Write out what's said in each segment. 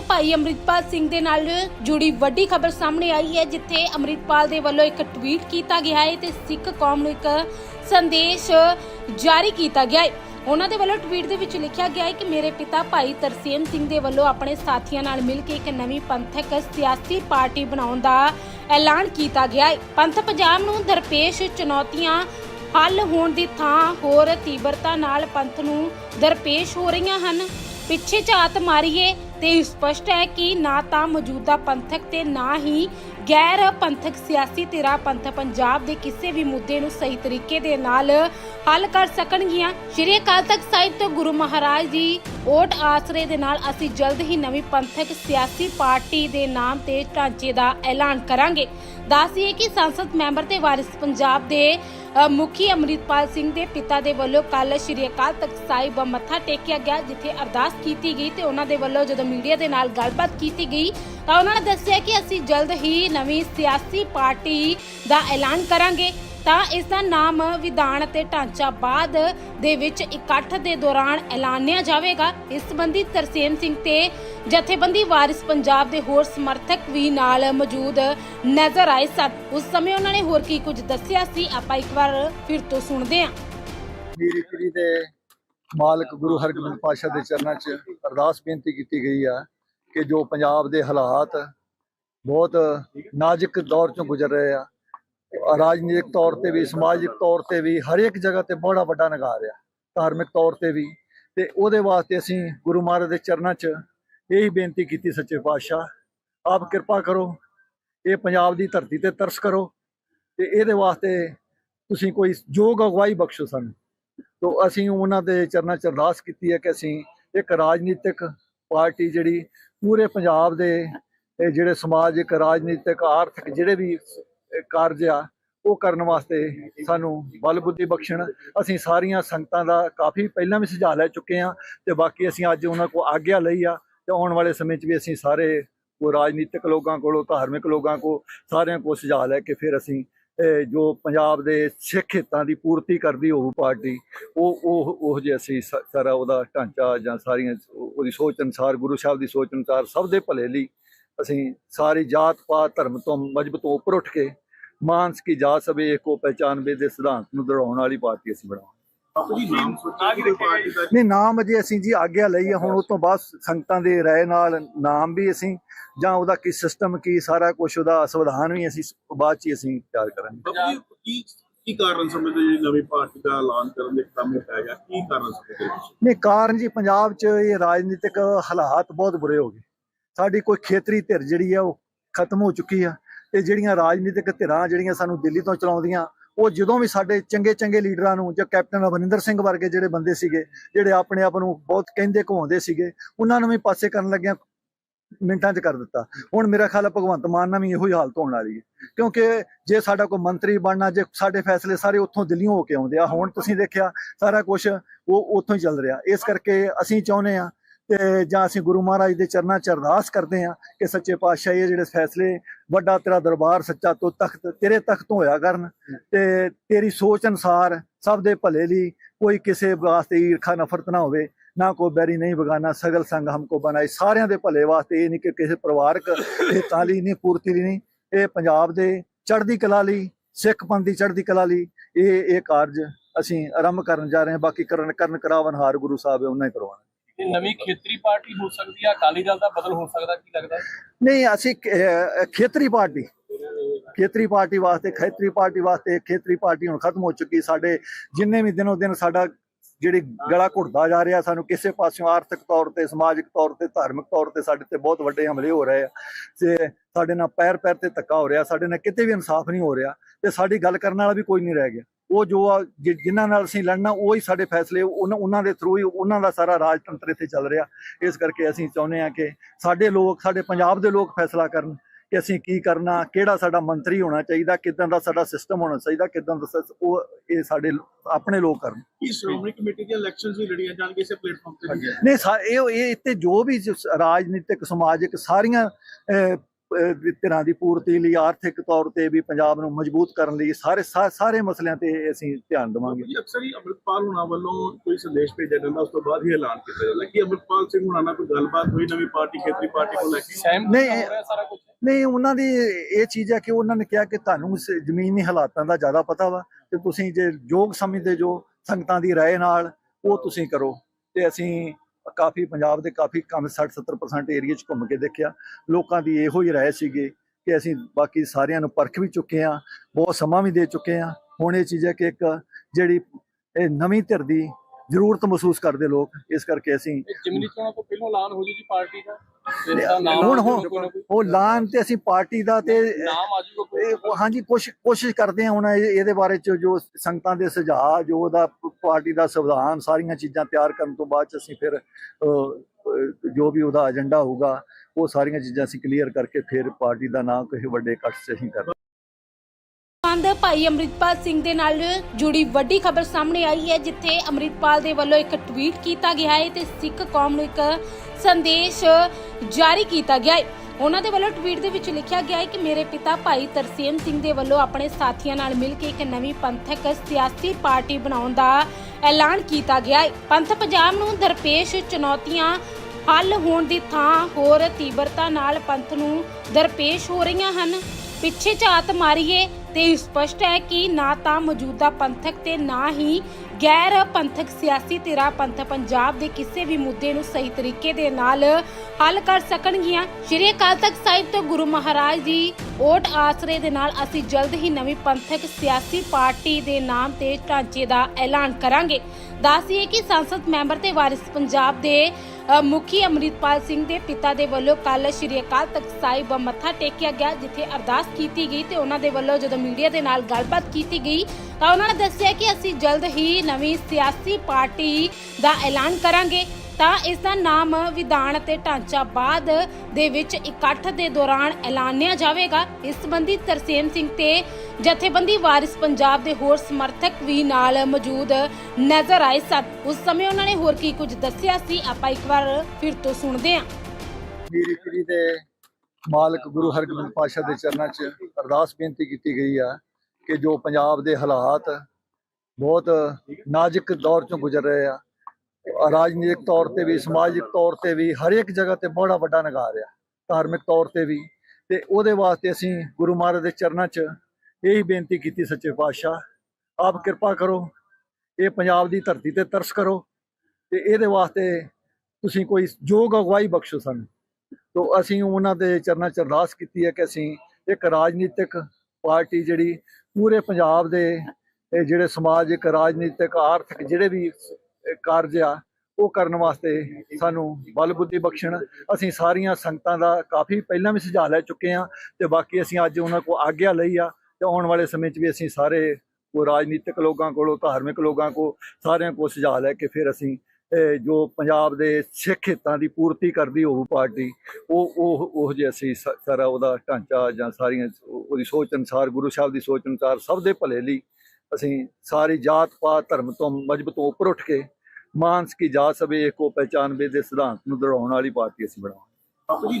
ਭਾਈ ਅੰਮ੍ਰਿਤਪਾਲ ਸਿੰਘ ਦੇ ਨਾਲ ਜੁੜੀ ਵੱਡੀ ਖਬਰ ਸਾਹਮਣੇ ਆਈ ਹੈ, ਜਿੱਥੇ ਅੰਮ੍ਰਿਤਪਾਲ ਦੇ ਵੱਲੋਂ ਇੱਕ ਟਵੀਟ ਕੀਤਾ ਗਿਆ ਹੈ ਤੇ ਸਿੱਖ ਕੌਮ ਨੂੰ ਇੱਕ ਸੰਦੇਸ਼ ਜਾਰੀ ਕੀਤਾ ਗਿਆ ਹੈ। ਉਹਨਾਂ ਦੇ ਵੱਲੋਂ ਟਵੀਟ ਦੇ ਵਿੱਚ ਲਿਖਿਆ ਗਿਆ ਹੈ ਕਿ ਮੇਰੇ ਪਿਤਾ ਭਾਈ ਤਰਸੇਮ ਸਿੰਘ ਦੇ ਵੱਲੋਂ ਆਪਣੇ ਸਾਥੀਆਂ ਨਾਲ ਮਿਲ ਕੇ ਇੱਕ ਨਵੀਂ ਪੰਥਕ ਸਿਆਸੀ ਪਾਰਟੀ ਬਣਾਉਣ ਦਾ ਐਲਾਨ ਕੀਤਾ ਗਿਆ ਹੈ। ਪੰਥ ਪੰਜਾਬ ਨੂੰ ਦਰਪੇਸ਼ ਚੁਣੌਤੀਆਂ ਹੱਲ ਹੋਣ ਦੀ ਥਾਂ ਹੋਰ ਤੀਬਰਤਾ ਨਾਲ ਪੰਥ ਨੂੰ ਦਰਪੇਸ਼ ਹੋ ਰਹੀਆਂ ਹਨ। ਪਿੱਛੇ ਝਾਤ ਮਾਰੀਏ ਤੇ ਇਹ ਸਪਸ਼ਟ ਹੈ ਕਿ ਨਾ ਤਾਂ ਮੌਜੂਦਾ ਪੰਥਕ ਤੇ ਨਾ ਹੀ ਗੈਰ ਪੰਥਕ ਸਿਆਸੀ ਧਿਰਾਂ ਪੰਥ ਪੰਜਾਬ ਦੇ ਕਿਸੇ ਵੀ ਮੁੱਦੇ ਨੂੰ ਸਹੀ ਤਰੀਕੇ ਦੇ ਨਾਲ ਹੱਲ ਕਰ ਸਕਣਗੀਆਂ। ਸ਼੍ਰੀ ਅਕਾਲ ਤਖਤ ਸਾਹਿਬ ਤੋਂ ਗੁਰੂ ਮਹਾਰਾਜ ਦੀ ਓਟ ਆਸਰੇ ਦੇ ਨਾਲ ਅਸੀਂ ਜਲਦ ਹੀ ਨਵੀਂ ਪੰਥਕ ਸਿਆਸੀ ਪਾਰਟੀ ਦੇ ਨਾਮ ਤੇ ਢਾਂਚੇ ਦਾ ਐਲਾਨ ਕਰਾਂਗੇ। ਦੱਸਦੀਏ ਕਿ ਸੰਸਦ ਮੈਂਬਰ ਤੇ ਵਾਰਿਸ ਪੰਜਾਬ ਦੇ ਮੁਖੀ ਅੰਮ੍ਰਿਤਪਾਲ ਸਿੰਘ ਦੇ ਪਿਤਾ ਦੇ ਵੱਲੋਂ ਕੱਲ ਸ਼੍ਰੀ ਅਕਾਲ ਤਖਤ ਸਾਹਿਬ ਮੱਥਾ ਟੇਕਿਆ ਗਿਆ, ਜਿੱਥੇ ਅਰਦਾਸ ਕੀਤੀ ਗਈ ਤੇ ਉਹਨਾਂ ਦੇ ਵੱਲੋਂ ਜਦੋਂ ਮੀਡੀਆ ਦੇ ਨਾਲ ਗੱਲਬਾਤ ਕੀਤੀ ਗਈ, ਤਾਂ ਉਹਨਾਂ ਨੇ ਦੱਸਿਆ ਕਿ ਅਸੀਂ ਜਲਦ ਹੀ ਨਵੀਂ ਸਿਆਸੀ ਪਾਰਟੀ ਦਾ ਐਲਾਨ ਕਰਾਂਗੇ। ਤਾਂ ਇਸ ਦਾ ਨਾਮ ਵਿਧਾਨ ਅਤੇ ਢਾਂਚਾ ਬਾਅਦ ਦੇ ਵਿੱਚ ਇਕੱਠ ਦੇ ਦੌਰਾਨ ਐਲਾਨਿਆ ਜਾਵੇਗਾ। ਇਸ ਸੰਬੰਧੀ ਤਰਸੇਮ ਸਿੰਘ ਤੇ ਜਥੇਬੰਦੀ ਵਾਰਿਸ ਪੰਜਾਬ ਦੇ ਹੋਰ ਸਮਰਥਕ ਵੀ ਨਾਲ ਮੌਜੂਦ ਨਜ਼ਰ ਆਏ ਸਨ। ਉਸ ਸਮੇਂ ਉਹਨਾਂ ਨੇ ਹੋਰ ਕੀ ਕੁਝ ਦੱਸਿਆ ਸੀ? ਆਪਾਂ ਇੱਕ ਵਾਰ ਫਿਰ ਤੋਂ ਸੁਣਦੇ ਹਾਂ। ਮੇਰੀ ਪੀੜੀ ਦੇ ਮਾਲਕ ਗੁਰੂ ਹਰਗੋਬਿੰਦ ਪਾਤਸ਼ਾਹ ਦੇ ਚਰਨਾਂ 'ਚ ਅਰਦਾਸ ਬੇਨਤੀ ਕੀਤੀ ਗਈ ਆ ਕਿ ਜੋ ਪੰਜਾਬ ਦੇ ਹਾਲਾਤ ਬਹੁਤ ਨਾਜ਼ੁਕ ਦੌਰ 'ਚੋਂ ਗੁਜ਼ਰ ਰਹੇ ਆ ਰਾਜਨੀਤਿਕ ਤੌਰ ਤੇ ਵੀ, ਸਮਾਜਿਕ ਤੌਰ ਤੇ ਵੀ ਹਰ ਇੱਕ ਜਗ੍ਹਾ ਤੇ ਬੜਾ ਵੱਡਾ ਨਗਾਰ ਆ, ਧਾਰਮਿਕ ਤੌਰ ਤੇ ਵੀ। ਤੇ ਉਹਦੇ ਵਾਸਤੇ ਅਸੀਂ ਗੁਰੂ ਮਹਾਰਾਜ ਦੇ ਚਰਨਾਂ 'ਚ ਇਹੀ ਬੇਨਤੀ ਕੀਤੀ ਸੱਚੇ ਪਾਤਸ਼ਾਹ, ਆਪ ਕਿਰਪਾ ਕਰੋ, ਇਹ ਪੰਜਾਬ ਦੀ ਧਰਤੀ ਤੇ ਤਰਸ ਕਰੋ ਤੇ ਇਹਦੇ ਵਾਸਤੇ ਤੁਸੀਂ ਕੋਈ ਯੋਗ ਅਗਵਾਈ ਬਖਸ਼ੋ ਸਾਨੂੰ। ਤੋ ਅਸੀਂ ਉਹਨਾਂ ਦੇ ਚਰਨਾਂ 'ਚ ਅਰਦਾਸ ਕੀਤੀ ਹੈ ਕਿ ਅਸੀਂ ਇੱਕ ਰਾਜਨੀਤਿਕ ਪਾਰਟੀ ਜਿਹੜੀ ਪੂਰੇ ਪੰਜਾਬ ਦੇ ਜਿਹੜੇ ਸਮਾਜਿਕ, ਰਾਜਨੀਤਿਕ, ਆਰਥਿਕ ਜਿਹੜੇ ਵੀ ਕਾਰਜ ਆ, ਉਹ ਕਰਨ ਵਾਸਤੇ ਸਾਨੂੰ ਬਲ ਬੁੱਧੀ ਬਖਸ਼ਣ। ਅਸੀਂ ਸਾਰੀਆਂ ਸੰਗਤਾਂ ਦਾ ਕਾਫੀ ਪਹਿਲਾਂ ਵੀ ਸੁਝਾਅ ਲੈ ਚੁੱਕੇ ਹਾਂ ਤੇ ਬਾਕੀ ਅਸੀਂ ਅੱਜ ਉਹਨਾਂ ਕੋ ਆਗਿਆ ਲਈ ਆ ਤੇ ਆਉਣ ਵਾਲੇ ਸਮੇਂ 'ਚ ਵੀ ਅਸੀਂ ਸਾਰੇ ਕੋ ਰਾਜਨੀਤਿਕ ਲੋਕਾਂ ਕੋਲੋਂ, ਧਾਰਮਿਕ ਲੋਕਾਂ ਕੋ ਸਾਰਿਆਂ ਕੋ ਸੁਝਾਅ ਲੈ ਕੇ ਫਿਰ ਅਸੀਂ ਜੋ ਪੰਜਾਬ ਦੇ ਸਿੱਖ ਹਿੱਤਾਂ ਦੀ ਪੂਰਤੀ ਕਰਦੀ ਹੋਊ ਪਾਰਟੀ, ਉਹ ਉਹ ਉਹ ਜੇ ਅਸੀਂ ਸ- ਸਾਰਾ ਉਹਦਾ ਢਾਂਚਾ ਜਾਂ ਸਾਰੀਆਂ ਉਹਦੀ ਸੋਚ ਅਨੁਸਾਰ, ਗੁਰੂ ਸਾਹਿਬ ਦੀ ਸੋਚ ਅਨੁਸਾਰ ਸਭ ਦੇ ਭਲੇ ਲਈ ਅਸੀਂ ਸਾਰੀ ਜਾਤ ਪਾਤ ਧਰਮ ਤੋਂ ਮਜਬੂਤ ਤੋਂ ਉੱਪਰ ਉੱਠ ਕੇ ਮਾਨਸ ਕੀ ਜਾਤ ਸਭੇ ਏਕੋ ਪਹਿਚਾਨਵੇ ਦੇ ਸਿਧਾਂਤ ਨੂੰ ਦੜਾਉਣ ਵਾਲੀ ਪਾਰਟੀ ਅਸੀਂ ਬਣਾਵਾਂਗੇ। ਜੀ? ਨਹੀਂ ਨਾਮ ਅਜੇ ਅਸੀਂ ਜੀ ਆਗਿਆ ਲਈ ਆ ਹੁਣ ਉਸ ਤੋਂ ਬਾਅਦ ਸੰਗਤਾਂ ਦੇ ਰਾਏ ਨਾਲ ਨਾਮ ਵੀ ਅਸੀਂ ਜਾਂ ਉਹਦਾ ਕੀ ਸਿਸਟਮ ਕੀ ਸਾਰਾ ਕੁਝ ਉਹਦਾ ਸੰਵਿਧਾਨ ਵੀ ਅਸੀਂ ਬਾਅਦ ਚ ਹੀ ਅਸੀਂ ਤਿਆਰ ਕਰਾਂਗੇ। ਜੀ ਕੀ ਕਾਰਨ ਸਮਝਦੇ ਜੀ ਨਵੀਂ ਪਾਰਟੀ ਦਾ ਐਲਾਨ ਕਰਨ ਦੇ ਕੰਮ ਪੈ ਗਿਆ? ਕੀ ਕਾਰਨ ਸਮਝਦੇ ਜੀ ਨਹੀਂ ਕਾਰਨ ਜੀ ਪੰਜਾਬ 'ਚ ਇਹ ਰਾਜਨੀਤਿਕ ਹਾਲਾਤ ਬਹੁਤ ਬੁਰੇ ਹੋ ਗਏ। ਸਾਡੀ ਕੋਈ ਖੇਤਰੀ ਧਿਰ ਜਿਹੜੀ ਆ ਉਹ ਖਤਮ ਹੋ ਚੁੱਕੀ ਆ। ਤੇ ਜਿਹੜੀਆਂ ਰਾਜਨੀਤਿਕ ਧਿਰਾਂ ਜਿਹੜੀਆਂ ਸਾਨੂੰ ਦਿੱਲੀ ਤੋਂ ਚਲਾਉਂਦੀਆਂ, ਉਹ ਜਦੋਂ ਵੀ ਸਾਡੇ ਚੰਗੇ ਚੰਗੇ ਲੀਡਰਾਂ ਨੂੰ ਜਾਂ ਕੈਪਟਨ ਅਮਰਿੰਦਰ ਸਿੰਘ ਵਰਗੇ ਜਿਹੜੇ ਬੰਦੇ ਸੀਗੇ, ਜਿਹੜੇ ਆਪਣੇ ਆਪ ਨੂੰ ਬਹੁਤ ਕਹਿੰਦੇ ਘਵਾਉਂਦੇ ਸੀਗੇ, ਉਹਨਾਂ ਨੂੰ ਵੀ ਪਾਸੇ ਕਰਨ ਲੱਗਿਆ ਮਿੰਟਾਂ 'ਚ ਕਰ ਦਿੱਤਾ। ਹੁਣ ਮੇਰਾ ਖਿਆਲ ਹੈ ਭਗਵੰਤ ਮਾਨ ਨਾਲ ਵੀ ਇਹੋ ਹੀ ਹਾਲਤ ਹੋਣ ਵਾਲੀ ਹੈ। ਕਿਉਂਕਿ ਜੇ ਸਾਡਾ ਕੋਈ ਮੰਤਰੀ ਬਣਨਾ, ਜੇ ਸਾਡੇ ਫੈਸਲੇ ਸਾਰੇ ਉੱਥੋਂ ਦਿੱਲੀੋਂ ਹੋ ਕੇ ਆਉਂਦੇ ਆ, ਹੁਣ ਤੁਸੀਂ ਦੇਖਿਆ ਸਾਰਾ ਕੁਝ ਉਹ ਉੱਥੋਂ ਹੀ ਚੱਲ ਰਿਹਾ। ਇਸ ਕਰਕੇ ਅਸੀਂ ਚਾਹੁੰਦੇ ਆ ਤੇ ਜਾਂ ਅਸੀਂ ਗੁਰੂ ਮਹਾਰਾਜ ਦੇ ਚਰਨਾਂ 'ਚ ਅਰਦਾਸ ਕਰਦੇ ਹਾਂ ਕਿ ਸੱਚੇ ਪਾਤਸ਼ਾਹ ਇਹ ਜਿਹੜੇ ਫੈਸਲੇ, ਵੱਡਾ ਤੇਰਾ ਦਰਬਾਰ ਸੱਚਾ ਤੋਂ ਤਖਤ, ਤੇਰੇ ਤਖਤ ਤੋਂ ਹੋਇਆ ਕਰਨ ਤੇ ਤੇਰੀ ਸੋਚ ਅਨੁਸਾਰ ਸਭ ਦੇ ਭਲੇ ਲਈ ਕੋਈ ਕਿਸੇ ਵਾਸਤੇ ਈਰਖਾ, ਨਫ਼ਰਤ ਨਾ ਹੋਵੇ, ਨਾ ਕੋਈ ਬੈਰੀ ਨਹੀਂ ਬਗਾਨਾ, ਸਗਲ ਸੰਗ ਹਮਕੋ ਬਣਾਈ ਸਾਰਿਆਂ ਦੇ ਭਲੇ ਵਾਸਤੇ ਇਹ ਨਹੀਂ ਕਿ ਕਿਸੇ ਪਰਿਵਾਰਕ ਹਿੱਤਾਂ ਲਈ ਨਹੀਂ, ਪੂਰਤੀ ਲਈ ਨਹੀਂ। ਇਹ ਪੰਜਾਬ ਦੇ ਚੜ੍ਹਦੀ ਕਲਾ ਲਈ, ਸਿੱਖ ਪੰਥ ਦੀ ਚੜ੍ਹਦੀ ਕਲਾ ਲਈ ਇਹ ਇਹ ਕਾਰਜ ਅਸੀਂ ਆਰੰਭ ਕਰਨ ਜਾ ਰਹੇ ਹਾਂ। ਬਾਕੀ ਕਰਨ ਕਰਨ ਕਰਾਵਨ ਹਾਰ ਗੁਰੂ ਸਾਹਿਬ ਉਹਨਾਂ ਹੀ ਕਰਵਾਉਣਾ। ਇਹ ਨਵੀਂ ਖੇਤਰੀ ਪਾਰਟੀ ਹੋ ਸਕਦੀ ਹੈ ਅਕਾਲੀ ਦਲ ਦਾ ਬਦਲ ਹੋ ਸਕਦਾ, ਕੀ ਲੱਗਦਾ ਨਹੀਂ, ਅਸੀਂ ਖੇਤਰੀ ਪਾਰਟੀ। ਖੇਤਰੀ ਪਾਰਟੀ ਵਾਸਤੇ, ਖੇਤਰੀ ਪਾਰਟੀ ਵਾਸਤੇ ਖੇਤਰੀ ਪਾਰਟੀ ਹੁਣ ਖਤਮ ਹੋ ਚੁੱਕੀ ਸਾਡੇ ਜਿੰਨੇ ਵੀ ਦਿਨੋ ਦਿਨ ਸਾਡਾ ਜਿਹੜੀ ਗਲਾ ਘੁੱਟਦਾ ਜਾ ਰਿਹਾ, ਸਾਨੂੰ ਕਿਸੇ ਪਾਸਿਓਂ ਆਰਥਿਕ ਤੌਰ ਤੇ, ਸਮਾਜਿਕ ਤੌਰ ਤੇ, ਧਾਰਮਿਕ ਤੌਰ ਤੇ ਸਾਡੇ ਤੇ ਬਹੁਤ ਵੱਡੇ ਹਮਲੇ ਹੋ ਰਹੇ ਆ। ਤੇ ਸਾਡੇ ਨਾਲ ਪੈਰ ਪੈਰ ਤੇ ਧੱਕਾ ਹੋ ਰਿਹਾ, ਸਾਡੇ ਨਾਲ ਕਿਤੇ ਵੀ ਇਨਸਾਫ ਨਹੀਂ ਹੋ ਰਿਹਾ। ਤੇ ਸਾਡੀ ਗੱਲ ਕਰਨ ਵਾਲਾ ਵੀ ਕੋਈ ਨਹੀਂ ਰਹਿ ਗਿਆ। ਉਹ ਜੋ ਆ ਜਿਨ੍ਹਾਂ ਨਾਲ ਅਸੀਂ ਲੜਨਾ ਉਹ ਹੀ ਸਾਡੇ ਫੈਸਲੇ ਉਹਨਾਂ ਦੇ ਥਰੂ ਹੀ ਉਹਨਾਂ ਦਾ ਸਾਰਾ ਰਾਜਤੰਤਰ ਇੱਥੇ ਚੱਲ ਰਿਹਾ। ਇਸ ਕਰਕੇ ਅਸੀਂ ਚਾਹੁੰਦੇ ਹਾਂ ਕਿ ਸਾਡੇ ਲੋਕ ਸਾਡੇ ਪੰਜਾਬ ਦੇ ਲੋਕ ਫੈਸਲਾ ਕਰਨ ਕਿ ਅਸੀਂ ਕੀ ਕਰਨਾ ਕਿਹੜਾ ਸਾਡਾ ਮੰਤਰੀ ਹੋਣਾ ਚਾਹੀਦਾ ਕਿਦਾਂ ਦਾ ਸਾਡਾ ਸਿਸਟਮ ਹੋਣਾ ਚਾਹੀਦਾ ਕਿਦਾਂ ਦਾ ਉਹ ਇਹ ਸਾਡੇ ਆਪਣੇ ਲੋਕ ਕਰਨ। ਕੀ ਸ਼੍ਰੋਮਣੀ ਕਮੇਟੀ ਦੀਆਂ ਇਲੈਕਸ਼ਨਸ ਵੀ ਲੜੀਆਂ ਜਾਣਗੇ ਇਸੇ ਪਲੇਟਫਾਰਮ ਤੇ? ਨਹੀਂ ਇਹ ਇਹ ਇੱਥੇ ਜੋ ਵੀ ਰਾਜਨੀਤਿਕ ਸਮਾਜਿਕ ਸਾਰੀਆਂ ਧਿਰਾਂ ਦੀ ਪੂਰਤੀ ਲਈ ਆਰਥਿਕ ਤੌਰ ਤੇ ਵੀ ਪੰਜਾਬ ਨੂੰ ਮਜ਼ਬੂਤ ਕਰਨ ਲਈ ਸਾਰੇ ਸਾਰੇ ਮਸਲਿਆਂ ਤੇ ਅਸੀਂ ਧਿਆਨ ਦੇਵਾਂਗੇ। ਜੀ ਅਕਸਰ ਹੀ ਅੰਮ੍ਰਿਤਪਾਲ ਹੁਣਾਂ ਵੱਲੋਂ ਕੋਈ ਸੰਦੇਸ਼ ਭੇਜਿਆ ਜਾਂਦਾ ਉਸ ਤੋਂ ਬਾਅਦ ਹੀ ਐਲਾਨ ਕੀਤਾ ਜਾਂਦਾ। ਕਿ ਅੰਮ੍ਰਿਤਪਾਲ ਸਿੰਘ ਹੁਣਾਂ ਨਾਲ ਕੋਈ ਗੱਲਬਾਤ ਹੋਈ ਨਵੀਂ ਪਾਰਟੀ ਖੇਤਰੀ ਪਾਰਟੀ ਕੋਲ ਲੈ ਕੇ? ਨਹੀਂ, ਹੋ ਰਿਹਾ ਸਾਰਾ ਕੁਝ ਨਹੀਂ ਉਹਨਾਂ ਦੀ ਇਹ ਚੀਜ਼ ਹੈ ਕਿ ਉਹਨਾਂ ਨੇ ਕਿਹਾ ਕਿ ਤੁਹਾਨੂੰ ਇਸ ਜ਼ਮੀਨੀ ਹਾਲਾਤਾਂ ਦਾ ਜ਼ਿਆਦਾ ਪਤਾ ਵਾ ਤੇ ਤੁਸੀਂ ਜੇ ਯੋਗ ਸਮਝਦੇ ਜੋ ਸੰਗਤਾਂ ਦੀ ਰਾਏ ਨਾਲ ਉਹ ਤੁਸੀਂ ਕਰੋ ਤੇ ਅਸੀਂ ਕਾਫੀ ਪੰਜਾਬ ਦੇ ਕਾਫੀ ਕੰਮ 60 70% ਏਰੀਆ 'ਚ ਘੁੰਮ ਕੇ ਦੇਖਿਆ। ਲੋਕਾਂ ਦੀ ਇਹੋ ਹੀ ਰਾਏ ਸੀਗੀ ਕਿ ਅਸੀਂ ਬਾਕੀ ਸਾਰਿਆਂ ਨੂੰ ਪਰਖ ਵੀ ਚੁੱਕੇ ਆ ਬਹੁਤ ਸਮਾਂ ਵੀ ਦੇ ਚੁੱਕੇ ਆ ਹੁਣ ਇਹ ਚੀਜ਼ ਹੈ ਕਿ ਇੱਕ ਜਿਹੜੀ ਇਹ ਨਵੀਂ ਧਿਰ ਦੀ ਜ਼ਰੂਰਤ ਮਹਿਸੂਸ ਕਰਦੇ ਲੋਕ, ਇਸ ਕਰਕੇ ਅਸੀਂ ਜਿਮਨੀ ਚੋਣਾਂ ਤੋਂ ਪਹਿਲਾਂ ਐਲਾਨ ਹੋ ਜੂ ਪਾਰਟੀ ਦਾ। ਹੁਣ ਹੁਣ ਨਾ। ਉਹ ਲਾਨ ਤੇ ਅਸੀਂ ਪਾਰਟੀ ਦਾ ਤੇ ਹਾਂਜੀ ਕੁਛ ਕੋਸ਼ਿਸ਼ ਕਰਦੇ ਹਾਂ ਹੁਣ ਇਹ- ਇਹਦੇ ਬਾਰੇ ਚ ਜੋ ਸੰਗਤਾਂ ਦੇ ਸੁਝਾਅ ਜੋ ਉਹਦਾ ਪਾਰਟੀ ਦਾ ਸੰਵਿਧਾਨ ਸਾਰੀਆਂ ਚੀਜ਼ਾਂ ਤਿਆਰ ਕਰਨ ਤੋਂ ਬਾਅਦ ਚ ਅਸੀਂ ਫਿਰ ਜੋ ਵੀ ਉਹਦਾ ਏਜੰਡਾ ਹੋਊਗਾ ਉਹ ਸਾਰੀਆਂ ਚੀਜ਼ਾਂ ਅਸੀਂ ਕਲੀਅਰ ਕਰਕੇ ਫਿਰ ਪਾਰਟੀ ਦਾ ਨਾਮ ਕਿਸੇ ਵੱਡੇ ਇਕੱਠ ਚ ਅਸੀਂ ਕਰ ਬੰਦ ਭਾਈ ਅੰਮ੍ਰਿਤਪਾਲ ਸਿੰਘ ਦੇ ਨਾਲ ਜੁੜੀ ਵੱਡੀ ਖਬਰ ਸਾਹਮਣੇ ਆਈ ਹੈ, ਜਿੱਥੇ ਅੰਮ੍ਰਿਤਪਾਲ ਦੇ ਵੱਲੋਂ ਇੱਕ ਟਵੀਟ ਕੀਤਾ ਗਿਆ ਹੈ ਤੇ ਸਿੱਖ ਕੌਮ ਨੂੰ ਇੱਕ ਸੰਦੇਸ਼ ਜਾਰੀ ਕੀਤਾ ਗਿਆ ਹੈ। ਉਹਨਾਂ ਦੇ ਵੱਲੋਂ ਟਵੀਟ ਦੇ ਵਿੱਚ ਲਿਖਿਆ ਗਿਆ ਹੈ ਕਿ ਮੇਰੇ ਪਿਤਾ ਭਾਈ ਤਰਸੇਮ ਸਿੰਘ ਦੇ ਵੱਲੋਂ ਆਪਣੇ ਸਾਥੀਆਂ ਨਾਲ ਮਿਲ ਕੇ ਇੱਕ ਨਵੀਂ ਪੰਥਕ ਸਿਆਸੀ ਪਾਰਟੀ ਬਣਾਉਣ ਦਾ ਐਲਾਨ ਕੀਤਾ ਗਿਆ ਹੈ। ਪੰਥ ਪੰਜਾਬ ਨੂੰ ਦਰਪੇਸ਼ ਚੁਣੌਤੀਆਂ ਹੱਲ ਹੋਣ ਦੀ ਥਾਂ ਹੋਰ ਤੀਬਰਤਾ ਨਾਲ ਪੰਥ ਨੂੰ ਦਰਪੇਸ਼ ਹੋ ਰਹੀਆਂ ਹਨ। ਪਿੱਛੇ ਝਾਤ ਮਾਰੀਏ ਤੇ ਇਹ ਸਪਸ਼ਟ ਹੈ ਕਿ ਨਾ ਤਾਂ ਮੌਜੂਦਾ ਪੰਥਕ ਤੇ ਨਾ ਹੀ ਗੈਰ ਪੰਥਕ ਸਿਆਸੀ ਧਿਰਾਂ ਪੰਥ ਪੰਜਾਬ ਦੇ ਕਿਸੇ ਵੀ ਮੁੱਦੇ ਨੂੰ ਸਹੀ ਤਰੀਕੇ ਦੇ ਨਾਲ ਹੱਲ ਕਰ ਸਕਣਗੀਆਂ। ਸ਼੍ਰੀ ਅਕਾਲ ਤਖਤ ਸਾਹਿਬ ਤੋਂ ਗੁਰੂ ਮਹਾਰਾਜ ਦੀ ਓਟ ਆਸਰੇ ਦੇ ਨਾਲ ਅਸੀਂ ਜਲਦ ਹੀ ਨਵੀਂ ਪੰਥਕ ਸਿਆਸੀ ਪਾਰਟੀ ਦੇ ਨਾਮ ਤੇ ਢਾਂਚੇ ਦਾ ਐਲਾਨ ਕਰਾਂਗੇ। ਦੱਸੀਏ ਕਿ ਸੰਸਦ ਮੈਂਬਰ ਤੇ ਵਾਰਿਸ ਪੰਜਾਬ ਦੇ ਮੁਖੀ ਅਮਰਿਤਪਾਲ ਸਿੰਘ ਦੇ ਪਿਤਾ ਦੇ ਵੱਲੋਂ ਕੱਲ ਸ਼੍ਰੀ ਅਕਾਲ ਤਖਤ ਸਾਹਿਬ ਮੱਥਾ ਟੇਕਿਆ ਗਿਆ, ਜਿੱਥੇ ਅਰਦਾਸ ਕੀਤੀ ਗਈ ਤੇ ਉਹਨਾਂ ਦੇ ਵੱਲੋਂ ਜਦੋਂ ਮੀਡੀਆ ਦੇ ਨਾਲ ਗੱਲਬਾਤ ਕੀਤੀ ਗਈ ਤਾਂ ਉਹਨਾਂ ਨੇ ਦੱਸਿਆ ਕਿ ਅਸੀਂ ਜਲਦ ਹੀ ਨਵੀਂ ਸਿਆਸੀ ਪਾਰਟੀ ਦਾ ਐਲਾਨ ਕਰਾਂਗੇ, ਤਾਂ ਇਸ ਦਾ ਨਾਮ ਵਿਧਾਨ ਅਤੇ ਢਾਂਚਾ ਬਾਅਦ ਦੇ ਵਿੱਚ ਇਕੱਠ ਦੇ ਦੌਰਾਨ ਐਲਾਨਿਆ ਜਾਵੇਗਾ। ਇਸ ਸੰਬੰਧੀ ਤਰਸੇਮ ਸਿੰਘ ਤੇ ਜਥੇਬੰਦੀ ਵਾਰਿਸ ਪੰਜਾਬ ਦੇ ਹੋਰ ਸਮਰਥਕ ਵੀ ਨਾਲ ਮੌਜੂਦ ਨਜ਼ਰ ਆਏ ਸਨ। ਉਸ ਸਮੇਂ ਉਹਨਾਂ ਨੇ ਹੋਰ ਕੀ ਕੁਝ ਦੱਸਿਆ ਸੀ, ਆਪਾਂ ਇੱਕ ਵਾਰ ਫਿਰ ਤੋਂ ਸੁਣਦੇ ਹਾਂ। ਮੇਰੀ ਪੀੜੀ ਦੇ ਮਾਲਕ ਗੁਰੂ ਹਰਗੋਬਿੰਦ ਪਾਤਸ਼ਾਹ ਦੇ ਚਰਨਾਂ 'ਚ ਅਰਦਾਸ ਬੇਨਤੀ ਕੀਤੀ ਗਈ ਆ ਕਿ ਜੋ ਪੰਜਾਬ ਦੇ ਹਾਲਾਤ ਬਹੁਤ ਨਾਜ਼ੁਕ ਦੌਰ ਚੋਂ ਗੁਜ਼ਰ ਰਹੇ ਆ। ਰਾਜਨੀਤਿਕ ਤੌਰ ਤੇ ਵੀ ਸਮਾਜਿਕ ਤੌਰ ਤੇ ਵੀ ਹਰ ਇੱਕ ਜਗ੍ਹਾ ਤੇ ਬੜਾ ਵੱਡਾ ਨਗਾਰ ਆ ਧਾਰਮਿਕ ਤੌਰ ਤੇ ਵੀ। ਤੇ ਉਹਦੇ ਵਾਸਤੇ ਅਸੀਂ ਗੁਰੂ ਮਹਾਰਾਜ ਦੇ ਚਰਨਾਂ 'ਚ ਇਹੀ ਬੇਨਤੀ ਕੀਤੀ ਸੱਚੇ ਪਾਤਸ਼ਾਹ ਆਪ ਕਿਰਪਾ ਕਰੋ ਇਹ ਪੰਜਾਬ ਦੀ ਧਰਤੀ ਤੇ ਤਰਸ ਕਰੋ ਤੇ ਇਹਦੇ ਵਾਸਤੇ ਤੁਸੀਂ ਕੋਈ ਯੋਗ ਅਗਵਾਈ ਬਖਸ਼ੋ ਸਾਨੂੰ। ਤੋ ਅਸੀਂ ਉਹਨਾਂ ਦੇ ਚਰਨਾਂ ਚ ਅਰਦਾਸ ਕੀਤੀ ਹੈ ਕਿ ਅਸੀਂ ਇੱਕ ਰਾਜਨੀਤਿਕ ਪਾਰਟੀ ਜਿਹੜੀ ਪੂਰੇ ਪੰਜਾਬ ਦੇ ਇਹ ਜਿਹੜੇ ਸਮਾਜਿਕ ਰਾਜਨੀਤਿਕ, ਆਰਥਿਕ ਜਿਹੜੇ ਵੀ ਕਾਰਜ ਆ, ਉਹ ਕਰਨ ਵਾਸਤੇ ਸਾਨੂੰ ਬਲ ਬੁੱਧੀ ਬਖਸ਼ਣ। ਅਸੀਂ ਸਾਰੀਆਂ ਸੰਗਤਾਂ ਦਾ ਕਾਫੀ ਪਹਿਲਾਂ ਵੀ ਸੁਝਾਅ ਲੈ ਚੁੱਕੇ ਆ ਤੇ ਬਾਕੀ ਅਸੀਂ ਅੱਜ ਉਹਨਾਂ ਕੋ ਆਗਿਆ ਲਈ ਆ ਤੇ ਆਉਣ ਵਾਲੇ ਸਮੇਂ 'ਚ ਵੀ ਅਸੀਂ ਸਾਰੇ ਕੋ ਰਾਜਨੀਤਿਕ ਲੋਕਾਂ ਕੋਲੋਂ, ਧਾਰਮਿਕ ਲੋਕਾਂ ਕੋ ਸਾਰਿਆਂ ਕੋ ਸੁਝਾਅ ਲੈ ਕੇ ਫਿਰ ਅਸੀਂ ਜੋ ਪੰਜਾਬ ਦੇ ਸਿੱਖ ਹਿੱਤਾਂ ਦੀ ਪੂਰਤੀ ਕਰਦੀ ਹੋਊ ਪਾਰਟੀ, ਉਹ ਉਹ ਉਹ ਜੇ ਅਸੀਂ ਸ- ਸਾਰਾ ਉਹਦਾ ਢਾਂਚਾ ਜਾਂ ਸਾਰੀਆਂ ਉਹਦੀ ਸੋਚ ਅਨੁਸਾਰ, ਗੁਰੂ ਸਾਹਿਬ ਦੀ ਸੋਚ ਅਨੁਸਾਰ ਸਭ ਦੇ ਭਲੇ ਲਈ ਅਸੀਂ ਸਾਰੀ ਜਾਤ ਪਾਤ ਧਰਮ ਤੋਂ ਮਜਬ ਤੋਂ ਉੱਪਰ ਉੱਠ ਕੇ ਮਾਨਸ ਕੀ ਜਾਤ ਸਭੇ ਏਕੋ ਪਹਿਚਾਨਵੇ ਦੇ ਸਿਧਾਂਤ ਨੂੰ ਦੜਾਉਣ ਵਾਲੀ ਪਾਰਟੀ ਅਸੀਂ ਬਣਾਵਾਂਗੇ। ਜੀ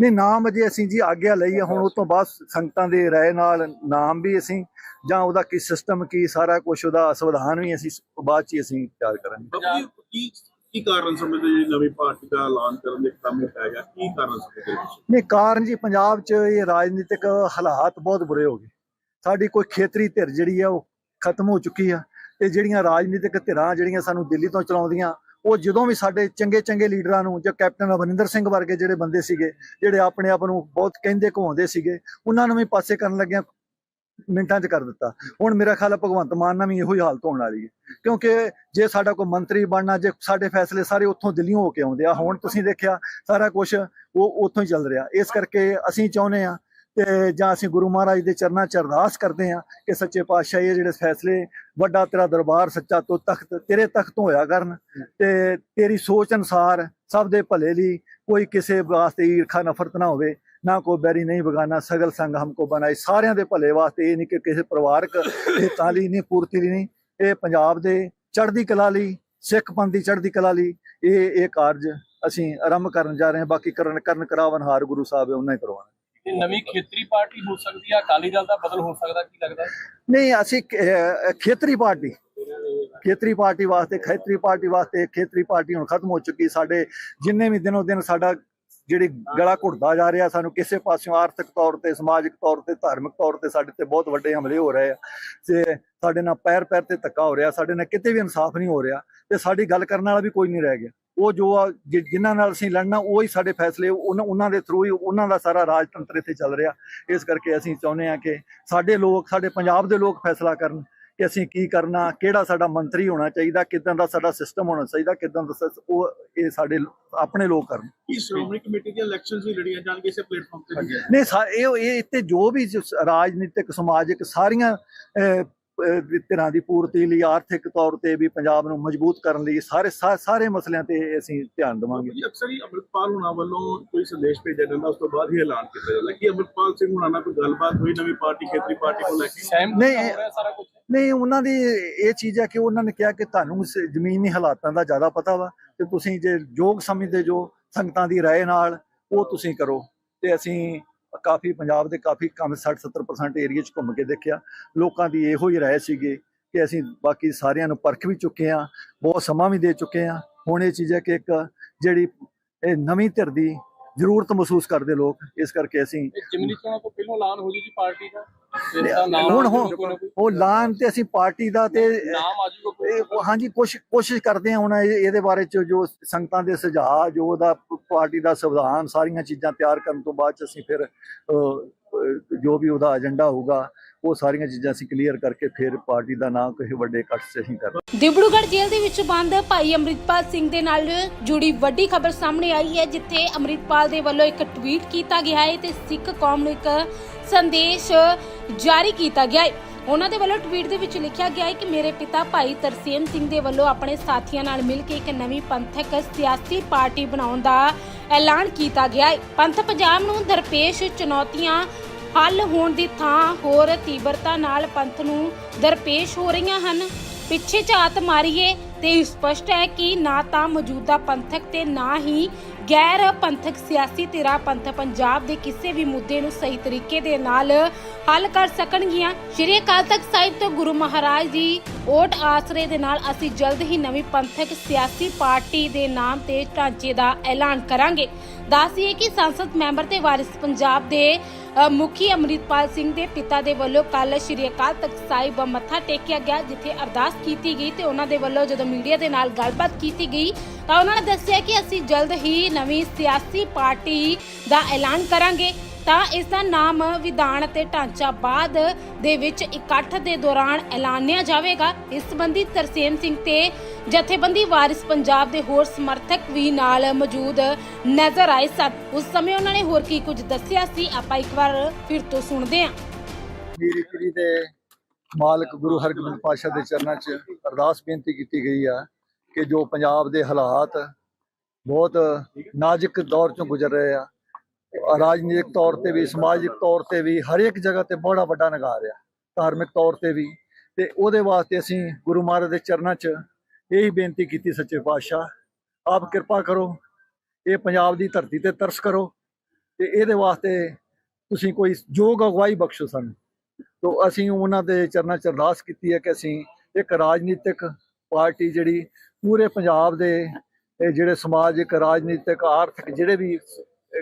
ਨਹੀਂ ਨਾਮ ਅਜੇ ਅਸੀਂ ਜੀ ਆਗਿਆ ਲਈ ਆ ਹੁਣ ਉਸ ਤੋਂ ਬਾਅਦ ਸੰਗਤਾਂ ਦੇ ਰਾਏ ਨਾਲ ਨਾਮ ਵੀ ਅਸੀਂ ਜਾਂ ਉਹਦਾ ਕੀ ਸਿਸਟਮ ਕੀ ਸਾਰਾ ਕੁਝ ਉਹਦਾ ਸੰਵਿਧਾਨ ਵੀ ਅਸੀਂ ਬਾਅਦ ਚ ਹੀ ਅਸੀਂ ਤਿਆਰ ਕਰਾਂਗੇ। ਜੀ ਕੀ ਕਾਰਨ ਸਮਝਦੇ ਜੀ ਨਵੀਂ ਪਾਰਟੀ ਦਾ ਐਲਾਨ ਕਰਨ ਦੇ ਕੰਮ ਪੈ ਗਿਆ? ਕੀ ਕਾਰਨ ਸਮਝਦੇ ਨਹੀਂ ਕਾਰਨ ਜੀ ਪੰਜਾਬ 'ਚ ਇਹ ਰਾਜਨੀਤਿਕ ਹਾਲਾਤ ਬਹੁਤ ਬੁਰੇ ਹੋ ਗਏ। ਸਾਡੀ ਕੋਈ ਖੇਤਰੀ ਧਿਰ ਜਿਹੜੀ ਆ ਉਹ ਖਤਮ ਹੋ ਚੁੱਕੀ ਆ। ਤੇ ਜਿਹੜੀਆਂ ਰਾਜਨੀਤਿਕ ਧਿਰਾਂ ਜਿਹੜੀਆਂ ਸਾਨੂੰ ਦਿੱਲੀ ਤੋਂ ਚਲਾਉਂਦੀਆਂ, ਉਹ ਜਦੋਂ ਵੀ ਸਾਡੇ ਚੰਗੇ ਚੰਗੇ ਲੀਡਰਾਂ ਨੂੰ ਜਾਂ ਕੈਪਟਨ ਅਮਰਿੰਦਰ ਸਿੰਘ ਵਰਗੇ ਜਿਹੜੇ ਬੰਦੇ ਸੀਗੇ, ਜਿਹੜੇ ਆਪਣੇ ਆਪ ਨੂੰ ਬਹੁਤ ਕਹਿੰਦੇ ਘਵਾਉਂਦੇ ਸੀਗੇ, ਉਹਨਾਂ ਨੂੰ ਵੀ ਪਾਸੇ ਕਰਨ ਲੱਗਿਆ ਮਿੰਟਾਂ 'ਚ ਕਰ ਦਿੱਤਾ। ਹੁਣ ਮੇਰਾ ਖਿਆਲ ਹੈ ਭਗਵੰਤ ਮਾਨ ਨਾਲ ਵੀ ਇਹੋ ਹੀ ਹਾਲਤ ਹੋਣ ਵਾਲੀ ਹੈ। ਕਿਉਂਕਿ ਜੇ ਸਾਡਾ ਕੋਈ ਮੰਤਰੀ ਬਣਨਾ, ਜੇ ਸਾਡੇ ਫੈਸਲੇ ਸਾਰੇ ਉੱਥੋਂ ਦਿੱਲੀੋਂ ਹੋ ਕੇ ਆਉਂਦੇ ਆ, ਹੁਣ ਤੁਸੀਂ ਦੇਖਿਆ ਸਾਰਾ ਕੁਝ ਉਹ ਉੱਥੋਂ ਹੀ ਚੱਲ ਰਿਹਾ। ਇਸ ਕਰਕੇ ਅਸੀਂ ਚਾਹੁੰਦੇ ਆ ਤੇ ਜਾਂ ਅਸੀਂ ਗੁਰੂ ਮਹਾਰਾਜ ਦੇ ਚਰਨਾਂ 'ਚ ਅਰਦਾਸ ਕਰਦੇ ਆ ਕਿ ਸੱਚੇ ਪਾਤਸ਼ਾਹ ਇਹ ਜਿਹੜੇ ਫੈਸਲੇ ਵੱਡਾ ਤੇਰਾ ਦਰਬਾਰ ਸੱਚਾ ਤੋਂ ਤਖਤ ਤੇਰੇ ਤਖਤ ਹੋਇਆ ਕਰਨ ਤੇ ਤੇਰੀ ਸੋਚ ਅਨਸਾਰ ਸਭ ਦੇ ਭਲੇ ਲਈ ਕੋਈ ਕਿਸੇ ਵਾਸਤੇ ਈਰਖਾ ਨਫ਼ਰਤ ਨਾ ਹੋਵੇ ਨਾ ਕੋਈ ਬੈਰੀ ਨਹੀਂ ਬਗਾਨਾ ਸਗਲ ਸੰਗ ਹਮਕੋ ਬਣਾਈ ਸਾਰਿਆਂ ਦੇ ਭਲੇ ਵਾਸਤੇ ਇਹ ਨਹੀਂ ਕਿ ਕਿਸੇ ਪਰਿਵਾਰਕ ਹਿੱਤਾਂ ਲਈ ਨਹੀਂ ਪੂਰਤੀ ਲਈ ਨਹੀਂ। ਇਹ ਪੰਜਾਬ ਦੇ ਚੜ੍ਹਦੀ ਕਲਾ ਲਈ ਸਿੱਖ ਪੰਥ ਦੀ ਚੜ੍ਹਦੀ ਕਲਾ ਲਈ ਇਹ ਇਹ ਕਾਰਜ ਅਸੀਂ ਆਰੰਭ ਕਰਨ ਜਾ ਰਹੇ ਹਾਂ। ਬਾਕੀ ਕਰਨ ਕਰਨ ਕਰਾਵਨ ਹਾਰ ਗੁਰੂ ਸਾਹਿਬ ਹੈ ਉਹਨਾਂ ਹੀ ਕਰਵਾਉਣਾ। ਇਹ ਨਵੀਂ ਖੇਤਰੀ ਪਾਰਟੀ ਹੋ ਸਕਦੀ ਹੈ ਅਕਾਲੀ ਦਲ ਦਾ ਬਦਲ ਹੋ ਸਕਦਾ, ਕੀ ਲੱਗਦਾ ਨਹੀਂ, ਅਸੀਂ ਖੇਤਰੀ ਪਾਰਟੀ। ਖੇਤਰੀ ਪਾਰਟੀ ਵਾਸਤੇ, ਖੇਤਰੀ ਪਾਰਟੀ ਵਾਸਤੇ ਖੇਤਰੀ ਪਾਰਟੀ ਹੁਣ ਖਤਮ ਹੋ ਚੁੱਕੀ। ਸਾਡੇ ਜਿੰਨੇ ਵੀ ਦਿਨੋ ਦਿਨ ਸਾਡਾ ਜਿਹੜੀ ਗਲਾ ਘੁੱਟਦਾ ਜਾ ਰਿਹਾ, ਸਾਨੂੰ ਕਿਸੇ ਪਾਸਿਓਂ ਆਰਥਿਕ ਤੌਰ ਤੇ, ਸਮਾਜਿਕ ਤੌਰ ਤੇ, ਧਾਰਮਿਕ ਤੌਰ ਤੇ ਸਾਡੇ ਤੇ ਬਹੁਤ ਵੱਡੇ ਹਮਲੇ ਹੋ ਰਹੇ ਆ। ਤੇ ਸਾਡੇ ਨਾਲ ਪੈਰ ਪੈਰ ਤੇ ਧੱਕਾ ਹੋ ਰਿਹਾ। ਸਾਡੇ ਨਾਲ ਕਿਤੇ ਵੀ ਇਨਸਾਫ ਨਹੀਂ ਹੋ ਰਿਹਾ। ਤੇ ਸਾਡੀ ਗੱਲ ਕਰਨ ਵਾਲਾ ਵੀ ਕੋਈ ਨਹੀਂ ਰਹਿ ਗਿਆ। ਉਹ ਜੋ ਆ ਜਿਨ੍ਹਾਂ ਨਾਲ ਅਸੀਂ ਲੜਨਾ ਉਹ ਹੀ ਸਾਡੇ ਫੈਸਲੇ ਉਹਨਾਂ ਦੇ ਥਰੂ ਹੀ ਉਹਨਾਂ ਦਾ ਸਾਰਾ ਰਾਜਤੰਤਰ ਇੱਥੇ ਚੱਲ ਰਿਹਾ। ਇਸ ਕਰਕੇ ਅਸੀਂ ਚਾਹੁੰਦੇ ਹਾਂ ਕਿ ਸਾਡੇ ਲੋਕ ਸਾਡੇ ਪੰਜਾਬ ਦੇ ਲੋਕ ਫੈਸਲਾ ਕਰਨ ਕਿ ਅਸੀਂ ਕੀ ਕਰਨਾ ਕਿਹੜਾ ਸਾਡਾ ਮੰਤਰੀ ਹੋਣਾ ਚਾਹੀਦਾ ਕਿਦਾਂ ਦਾ ਸਾਡਾ ਸਿਸਟਮ ਹੋਣਾ ਚਾਹੀਦਾ ਕਿਦਾਂ ਦਾ ਉਹ ਇਹ ਸਾਡੇ ਆਪਣੇ ਲੋਕ ਕਰਨ। ਕੀ ਸ਼੍ਰੋਮਣੀ ਕਮੇਟੀ ਦੀਆਂ ਇਲੈਕਸ਼ਨਸ ਵੀ ਲੜੀਆਂ ਜਾਣਗੇ ਇਸੇ ਪਲੇਟਫਾਰਮ ਤੇ? ਨਹੀਂ ਇਹ ਇਹ ਇੱਥੇ ਜੋ ਵੀ ਰਾਜਨੀਤਿਕ ਸਮਾਜਿਕ ਸਾਰੀਆਂ ਧਿਰਾਂ ਦੀ ਪੂਰਤੀ ਲਈ ਆਰਥਿਕ ਤੌਰ ਤੇ ਵੀ ਪੰਜਾਬ ਨੂੰ ਮਜ਼ਬੂਤ ਕਰਨ ਲਈ ਸਾਰੇ ਸਾਰੇ ਮਸਲਿਆਂ ਤੇ ਅਸੀਂ ਧਿਆਨ ਦੇਵਾਂਗੇ। ਜੀ ਅਕਸਰ ਹੀ ਅੰਮ੍ਰਿਤਪਾਲ ਹੁਣਾਂ ਵੱਲੋਂ ਕੋਈ ਸੰਦੇਸ਼ ਭੇਜਿਆ ਜਾਂਦਾ ਉਸ ਤੋਂ ਬਾਅਦ ਹੀ ਐਲਾਨ ਕੀਤਾ ਜਾਂਦਾ। ਕਿ ਅੰਮ੍ਰਿਤਪਾਲ ਸਿੰਘ ਹੁਣਾਂ ਨਾਲ ਕੋਈ ਗੱਲਬਾਤ ਹੋਈ ਨਵੀਂ ਪਾਰਟੀ ਖੇਤਰੀ ਪਾਰਟੀ ਨੂੰ ਲੈ ਕੇ? ਨਹੀਂ, ਹੋ ਰਿਹਾ ਸਾਰਾ ਕੁਝ ਨਹੀਂ ਉਹਨਾਂ ਦੀ ਇਹ ਚੀਜ਼ ਹੈ ਕਿ ਉਹਨਾਂ ਨੇ ਕਿਹਾ ਕਿ ਤੁਹਾਨੂੰ ਇਸ ਜ਼ਮੀਨੀ ਹਾਲਾਤਾਂ ਦਾ ਜ਼ਿਆਦਾ ਪਤਾ ਵਾ ਤੇ ਤੁਸੀਂ ਜੇ ਯੋਗ ਸਮਝਦੇ ਜੋ ਸੰਗਤਾਂ ਦੀ ਰਾਏ ਨਾਲ ਉਹ ਤੁਸੀਂ ਕਰੋ ਤੇ ਅਸੀਂ ਕਾਫੀ ਪੰਜਾਬ ਦੇ ਕਾਫੀ ਕੰਮ 60 70% ਏਰੀਆ 'ਚ ਘੁੰਮ ਕੇ ਦੇਖਿਆ। ਲੋਕਾਂ ਦੀ ਇਹੋ ਹੀ ਰਾਏ ਸੀਗੀ ਕਿ ਅਸੀਂ ਬਾਕੀ ਸਾਰਿਆਂ ਨੂੰ ਪਰਖ ਵੀ ਚੁੱਕੇ ਆ ਬਹੁਤ ਸਮਾਂ ਵੀ ਦੇ ਚੁੱਕੇ ਆ ਹੁਣ ਇਹ ਚੀਜ਼ ਹੈ ਕਿ ਇੱਕ ਜਿਹੜੀ ਇਹ ਨਵੀਂ ਧਿਰ ਦੀ ਜ਼ਰੂਰਤ ਮਹਿਸੂਸ ਕਰਦੇ ਲੋਕ, ਇਸ ਕਰਕੇ ਅਸੀਂ ਜਿਮਨੀ ਚੋਣਾਂ ਤੋਂ ਪਹਿਲਾਂ ਐਲਾਨ ਹੋ ਜੂ ਪਾਰਟੀ ਦਾ। ਹੁਣ ਹੁਣ। ਉਹ ਲਾਨ ਤੇ ਅਸੀਂ ਪਾਰਟੀ ਦਾ ਤੇ ਨਾਮ ਆ ਜਾਊਗਾ ਕੋਈ ਇਹ ਉਹ ਹਾਂਜੀ ਕੋਸ਼ਿਸ਼ ਕੋਸ਼ਿਸ਼ ਕਰਦੇ ਹਾਂ ਹੁਣ ਇਹ- ਇਹਦੇ ਬਾਰੇ ਚ ਜੋ ਸੰਗਤਾਂ ਦੇ ਸੁਝਾਅ ਜੋ ਉਹਦਾ ਪਾਰਟੀ ਦਾ ਸੰਵਿਧਾਨ ਸਾਰੀਆਂ ਚੀਜ਼ਾਂ ਤਿਆਰ ਕਰਨ ਤੋਂ ਬਾਅਦ ਚ ਅਸੀਂ ਫਿਰ ਜੋ ਵੀ ਉਹਦਾ ਏਜੰਡਾ ਹੋਊਗਾ, ਉਹ ਸਾਰੀਆਂ ਚੀਜ਼ਾਂ ਅਸੀਂ ਕਲੀਅਰ ਕਰਕੇ ਫਿਰ ਪਾਰਟੀ ਦਾ ਨਾਮ ਕਿਸੇ ਵੱਡੇ ਇਕੱਠ 'ਚ ਅਸੀਂ ਕਰਾਂਗੇ ਦਿਬੜੂਗੜ੍ਹ ਜੇਲ੍ਹ ਦੇ ਵਿੱਚ ਬੰਦ ਭਾਈ ਅੰਮ੍ਰਿਤਪਾਲ ਸਿੰਘ ਦੇ ਨਾਲ ਜੁੜੀ ਵੱਡੀ ਖਬਰ ਸਾਹਮਣੇ ਆਈ ਹੈ, ਜਿੱਥੇ ਅੰਮ੍ਰਿਤਪਾਲ ਦੇ ਵੱਲੋਂ ਇੱਕ ਟਵੀਟ ਕੀਤਾ ਗਿਆ ਹੈ ਤੇ ਸਿੱਖ ਕੌਮ ਨੂੰ ਇੱਕ ਸੰਦੇਸ਼ ਜਾਰੀ ਕੀਤਾ ਗਿਆ ਹੈ। ਉਹਨਾਂ ਦੇ ਵੱਲੋਂ ਟਵੀਟ ਦੇ ਵਿੱਚ ਲਿਖਿਆ ਗਿਆ ਹੈ ਕਿ ਮੇਰੇ ਪਿਤਾ ਭਾਈ ਤਰਸੇਮ ਸਿੰਘ ਦੇ ਵੱਲੋਂ ਆਪਣੇ ਸਾਥੀਆਂ ਨਾਲ ਮਿਲ ਕੇ ਇੱਕ ਨਵੀਂ ਪੰਥਕ ਸਿਆਸੀ ਪਾਰਟੀ ਬਣਾਉਣ ਦਾ ਐਲਾਨ ਕੀਤਾ ਗਿਆ ਹੈ। ਪੰਥ ਪੰਜਾਬ ਨੂੰ ਦਰਪੇਸ਼ ਚੁਣੌਤੀਆਂ ਹੱਲ ਹੋਣ ਦੀ ਥਾਂ ਹੋਰ ਤੀਬਰਤਾ ਨਾਲ ਪੰਥ ਨੂੰ ਦਰਪੇਸ਼ ਹੋ ਰਹੀਆਂ ਹਨ। ਪਿੱਛੇ ਝਾਤ ਮਾਰੀਏ ਤੇ ਇਹ ਸਪਸ਼ਟ ਹੈ ਕਿ ਨਾ ਤਾਂ ਮੌਜੂਦਾ ਪੰਥਕ ਤੇ ਨਾ ਹੀ ਗੈਰ ਪੰਥਕ ਸਿਆਸੀ ਧਿਰਾਂ ਪੰਥ ਪੰਜਾਬ ਦੇ ਕਿਸੇ ਵੀ ਮੁੱਦੇ ਨੂੰ ਸਹੀ ਤਰੀਕੇ ਦੇ ਨਾਲ ਹੱਲ ਕਰ ਸਕਣਗੀਆਂ। ਸ਼੍ਰੀ ਅਕਾਲ ਤਖਤ ਸਾਹਿਬ ਤੋਂ ਗੁਰੂ ਮਹਾਰਾਜ ਦੀ ਓਟ ਆਸਰੇ ਦੇ ਨਾਲ ਅਸੀਂ ਜਲਦ ਹੀ ਨਵੀਂ ਪੰਥਕ ਸਿਆਸੀ ਪਾਰਟੀ ਦੇ ਨਾਮ ਤੇ ਢਾਂਚੇ ਦਾ ਐਲਾਨ ਕਰਾਂਗੇ। ਦੱਸਦੀਏ ਕਿ ਸੰਸਦ ਮੈਂਬਰ ਤੇ ਵਾਰਿਸ ਪੰਜਾਬ ਦੇ ਮੁਖੀ ਅੰਮ੍ਰਿਤਪਾਲ ਸਿੰਘ ਦੇ ਪਿਤਾ ਦੇ ਵੱਲੋਂ ਕੱਲ ਸ਼੍ਰੀ ਅਕਾਲ ਤਖਤ ਸਾਹਿਬ ਮੱਥਾ ਟੇਕਿਆ ਗਿਆ, ਜਿੱਥੇ ਅਰਦਾਸ ਕੀਤੀ ਗਈ ਤੇ ਉਹਨਾਂ ਦੇ ਵੱਲੋਂ ਜਦੋਂ ਮੀਡੀਆ ਦੇ ਨਾਲ ਗੱਲਬਾਤ ਕੀਤੀ ਗਈ, ਤਾਂ ਉਹਨਾਂ ਨੇ ਦੱਸਿਆ ਕਿ ਅਸੀਂ ਜਲਦ ਹੀ ਨਵੀਂ ਸਿਆਸੀ ਪਾਰਟੀ ਦਾ ਐਲਾਨ ਕਰਾਂਗੇ। ਤਾਂ ਇਸ ਦਾ ਨਾਮ ਵਿਧਾਨ ਅਤੇ ਢਾਂਚਾ ਬਾਅਦ ਦੇ ਵਿੱਚ ਇਕੱਠ ਦੇ ਦੌਰਾਨ ਐਲਾਨਿਆ ਜਾਵੇਗਾ। ਇਸ ਸੰਬੰਧੀ ਤਰਸੇਮ ਸਿੰਘ ਤੇ ਜਥੇਬੰਦੀ ਵਾਰਿਸ ਪੰਜਾਬ ਦੇ ਹੋਰ ਸਮਰਥਕ ਵੀ ਨਾਲ ਮੌਜੂਦ ਨਜ਼ਰ ਆਏ ਸਨ। ਉਸ ਸਮੇਂ ਉਹਨਾਂ ਨੇ ਹੋਰ ਕੀ ਕੁਝ ਦੱਸਿਆ ਸੀ? ਆਪਾਂ ਇੱਕ ਵਾਰ ਫਿਰ ਤੋਂ ਸੁਣਦੇ ਹਾਂ। ਮੇਰੀ ਪੀੜੀ ਦੇ ਮਾਲਕ ਗੁਰੂ ਹਰਗੋਬਿੰਦ ਪਾਤਸ਼ਾਹ ਦੇ ਚਰਨਾਂ 'ਚ ਅਰਦਾਸ ਬੇਨਤੀ ਕੀਤੀ ਗਈ ਆ ਕਿ ਜੋ ਪੰਜਾਬ ਦੇ ਹਾਲਾਤ ਬਹੁਤ ਨਾਜ਼ੁਕ ਦੌਰ ਚੋਂ ਗੁਜ਼ਰ ਰਹੇ ਆ ਰਾਜਨੀਤਿਕ ਤੌਰ ਤੇ ਵੀ, ਸਮਾਜਿਕ ਤੌਰ ਤੇ ਵੀ ਹਰ ਇੱਕ ਜਗ੍ਹਾ ਤੇ ਬੜਾ ਵੱਡਾ ਨਗਾਰ ਆ, ਧਾਰਮਿਕ ਤੌਰ ਤੇ ਵੀ। ਤੇ ਉਹਦੇ ਵਾਸਤੇ ਅਸੀਂ ਗੁਰੂ ਮਹਾਰਾਜ ਦੇ ਚਰਨਾਂ 'ਚ ਇਹੀ ਬੇਨਤੀ ਕੀਤੀ ਸੱਚੇ ਪਾਤਸ਼ਾਹ, ਆਪ ਕਿਰਪਾ ਕਰੋ, ਇਹ ਪੰਜਾਬ ਦੀ ਧਰਤੀ ਤੇ ਤਰਸ ਕਰੋ ਤੇ ਇਹਦੇ ਵਾਸਤੇ ਤੁਸੀਂ ਕੋਈ ਯੋਗ ਅਗਵਾਈ ਬਖਸ਼ੋ ਸਾਨੂੰ। ਤੋ ਅਸੀਂ ਉਹਨਾਂ ਦੇ ਚਰਨਾਂ 'ਚ ਅਰਦਾਸ ਕੀਤੀ ਹੈ ਕਿ ਅਸੀਂ ਇੱਕ ਰਾਜਨੀਤਿਕ ਪਾਰਟੀ ਜਿਹੜੀ ਪੂਰੇ ਪੰਜਾਬ ਦੇ ਜਿਹੜੇ ਸਮਾਜਿਕ, ਰਾਜਨੀਤਿਕ, ਆਰਥਿਕ ਜਿਹੜੇ ਵੀ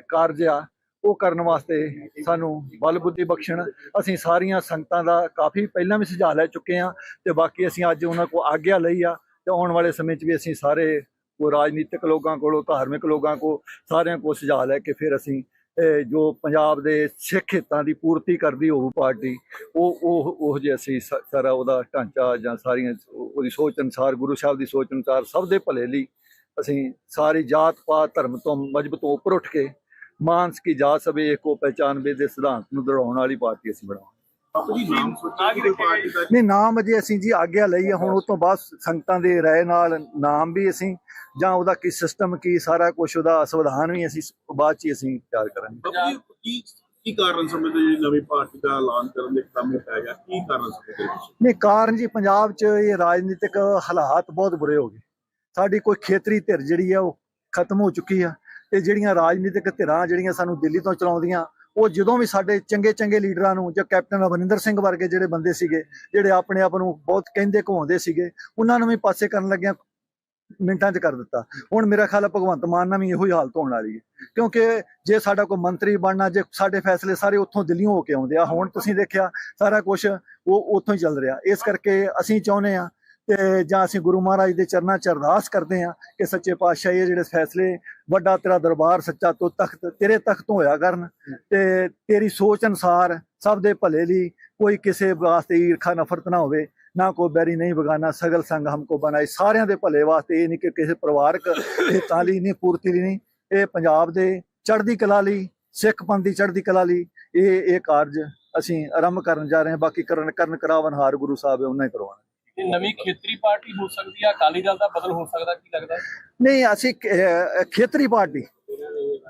ਕਾਰਜ ਆ, ਉਹ ਕਰਨ ਵਾਸਤੇ ਸਾਨੂੰ ਬਲ ਬੁੱਧੀ ਬਖਸ਼ਣ। ਅਸੀਂ ਸਾਰੀਆਂ ਸੰਗਤਾਂ ਦਾ ਕਾਫੀ ਪਹਿਲਾਂ ਵੀ ਸੁਝਾਅ ਲੈ ਚੁੱਕੇ ਹਾਂ ਤੇ ਬਾਕੀ ਅਸੀਂ ਅੱਜ ਉਹਨਾਂ ਕੋ ਆਗਿਆ ਲਈ ਆ ਤੇ ਆਉਣ ਵਾਲੇ ਸਮੇਂ 'ਚ ਵੀ ਅਸੀਂ ਸਾਰੇ ਉਹ ਰਾਜਨੀਤਿਕ ਲੋਕਾਂ ਕੋਲੋਂ, ਧਾਰਮਿਕ ਲੋਕਾਂ ਕੋ ਸਾਰਿਆਂ ਕੋ ਸੁਝਾਅ ਲੈ ਕੇ ਫਿਰ ਅਸੀਂ ਜੋ ਪੰਜਾਬ ਦੇ ਸਿੱਖ ਹਿੱਤਾਂ ਦੀ ਪੂਰਤੀ ਕਰਦੀ ਹੋਊ ਪਾਰਟੀ, ਉਹ ਉਹ ਉਹ ਜੇ ਅਸੀਂ ਸ- ਸਾਰਾ ਉਹਦਾ ਢਾਂਚਾ ਜਾਂ ਸਾਰੀਆਂ ਉਹਦੀ ਸੋਚ ਅਨੁਸਾਰ, ਗੁਰੂ ਸਾਹਿਬ ਦੀ ਸੋਚ ਅਨੁਸਾਰ ਸਭ ਦੇ ਭਲੇ ਲਈ ਅਸੀਂ ਸਾਰੀ ਜਾਤ ਪਾਤ ਧਰਮ ਤੋਂ ਮਜਬ ਤੋਂ ਉੱਪਰ ਉੱਠ ਕੇ ਮਾਨਸ ਕੀ ਜਾਤ ਸਭੇ ਏਕੋ ਪਹਿਚਾਨਵੇ ਦੇ ਸਿਧਾਂਤ ਨੂੰ ਦੜਾਉਣ ਵਾਲੀ ਪਾਰਟੀ ਅਸੀਂ ਬਣਾਵਾਂਗੇ। ਜੀ ਨਹੀਂ ਨਾਮ ਅਜੇ ਅਸੀਂ ਜੀ ਆਗਿਆ ਲਈ ਆ ਹੁਣ ਉਸ ਤੋਂ ਬਾਅਦ ਸੰਗਤਾਂ ਦੇ ਰਾਏ ਨਾਲ ਨਾਮ ਵੀ ਅਸੀਂ ਜਾਂ ਉਹਦਾ ਕੀ ਸਿਸਟਮ ਕੀ ਸਾਰਾ ਕੁਝ ਉਹਦਾ ਸੰਵਿਧਾਨ ਵੀ ਅਸੀਂ ਬਾਅਦ ਚ ਅਸੀਂ ਤਿਆਰ ਕਰਾਂਗੇ। ਜੀ ਕੀ ਕਾਰਨ ਸਮਝਦੇ ਜੀ ਨਵੀਂ ਪਾਰਟੀ ਦਾ ਐਲਾਨ ਕਰਨ ਦੇ ਕੰਮ ਪੈ ਗਿਆ? ਕੀ ਕਾਰਨ ਸਮਝਦੇ? ਨਹੀਂ ਕਾਰਨ ਜੀ ਪੰਜਾਬ 'ਚ ਇਹ ਰਾਜਨੀਤਿਕ ਹਾਲਾਤ ਬਹੁਤ ਬੁਰੇ ਹੋ ਗਏ। ਸਾਡੀ ਕੋਈ ਖੇਤਰੀ ਧਿਰ ਜਿਹੜੀ ਆ ਉਹ ਖਤਮ ਹੋ ਚੁੱਕੀ ਆ ਤੇ ਜਿਹੜੀਆਂ ਰਾਜਨੀਤਿਕ ਧਿਰਾਂ ਜਿਹੜੀਆਂ ਸਾਨੂੰ ਦਿੱਲੀ ਤੋਂ ਚਲਾਉਂਦੀਆਂ, ਉਹ ਜਦੋਂ ਵੀ ਸਾਡੇ ਚੰਗੇ ਚੰਗੇ ਲੀਡਰਾਂ ਨੂੰ ਜਾਂ ਕੈਪਟਨ ਅਮਰਿੰਦਰ ਸਿੰਘ ਵਰਗੇ ਜਿਹੜੇ ਬੰਦੇ ਸੀਗੇ, ਜਿਹੜੇ ਆਪਣੇ ਆਪ ਨੂੰ ਬਹੁਤ ਕਹਿੰਦੇ ਘਵਾਉਂਦੇ ਸੀਗੇ, ਉਹਨਾਂ ਨੂੰ ਵੀ ਪਾਸੇ ਕਰਨ ਲੱਗਿਆ ਮਿੰਟਾਂ 'ਚ ਕਰ ਦਿੱਤਾ। ਹੁਣ ਮੇਰਾ ਖਿਆਲ ਹੈ ਭਗਵੰਤ ਮਾਨ ਨਾਲ ਵੀ ਇਹੋ ਹੀ ਹਾਲਤ ਹੋਣ ਵਾਲੀ ਹੈ। ਕਿਉਂਕਿ ਜੇ ਸਾਡਾ ਕੋਈ ਮੰਤਰੀ ਬਣਨਾ, ਜੇ ਸਾਡੇ ਫੈਸਲੇ ਸਾਰੇ ਉੱਥੋਂ ਦਿੱਲੀੋਂ ਹੋ ਕੇ ਆਉਂਦੇ ਆ, ਹੁਣ ਤੁਸੀਂ ਦੇਖਿਆ ਸਾਰਾ ਕੁਝ ਉਹ ਉੱਥੋਂ ਹੀ ਚੱਲ ਰਿਹਾ। ਇਸ ਕਰਕੇ ਅਸੀਂ ਚਾਹੁੰਦੇ ਆ ਤੇ ਜਾਂ ਅਸੀਂ ਗੁਰੂ ਮਹਾਰਾਜ ਦੇ ਚਰਨਾਂ 'ਚ ਅਰਦਾਸ ਕਰਦੇ ਹਾਂ ਕਿ ਸੱਚੇ ਪਾਤਸ਼ਾਹ ਇਹ ਜਿਹੜੇ ਫੈਸਲੇ, ਵੱਡਾ ਤੇਰਾ ਦਰਬਾਰ ਸੱਚਾ ਤੋਂ ਤਖਤ, ਤੇਰੇ ਤਖਤ ਹੋਇਆ ਕਰਨ ਤੇ ਤੇਰੀ ਸੋਚ ਅਨਸਾਰ ਸਭ ਦੇ ਭਲੇ ਲਈ ਕੋਈ ਕਿਸੇ ਵਾਸਤੇ ਈਰਖਾ, ਨਫ਼ਰਤ ਨਾ ਹੋਵੇ, ਨਾ ਕੋ ਬੈਰੀ ਨਹੀਂ ਬਗਾਨਾ, ਸਗਲ ਸੰਗ ਹਮਕੋ ਬਣਾਏ ਸਾਰਿਆਂ ਦੇ ਭਲੇ ਵਾਸਤੇ ਇਹ ਨਹੀਂ ਕਿ ਕਿਸੇ ਪਰਿਵਾਰਕ ਹਿੱਤਾਂ ਲਈ ਨਹੀਂ, ਪੂਰਤੀ ਲਈ ਨਹੀਂ, ਇਹ ਪੰਜਾਬ ਦੇ ਚੜ੍ਹਦੀ ਕਲਾ ਲਈ, ਸਿੱਖ ਪੰਥ ਦੀ ਚੜ੍ਹਦੀ ਕਲਾ ਲਈ ਇਹ ਇਹ ਕਾਰਜ ਅਸੀਂ ਆਰੰਭ ਕਰਨ ਜਾ ਰਹੇ ਹਾਂ। ਬਾਕੀ ਕਰਨ ਕਰਨ ਕਰਾਵਨਹਾਰ ਗੁਰੂ ਸਾਹਿਬ ਉਹਨਾਂ ਹੀ ਕਰਵਾਉਣਾ। ਇਹ ਨਵੀਂ ਖੇਤਰੀ ਪਾਰਟੀ ਹੋ ਸਕਦੀ ਹੈ ਅਕਾਲੀ ਦਲ ਦਾ ਬਦਲ ਹੋ ਸਕਦਾ, ਕੀ ਲੱਗਦਾ ਨਹੀਂ, ਅਸੀਂ ਖੇਤਰੀ ਪਾਰਟੀ।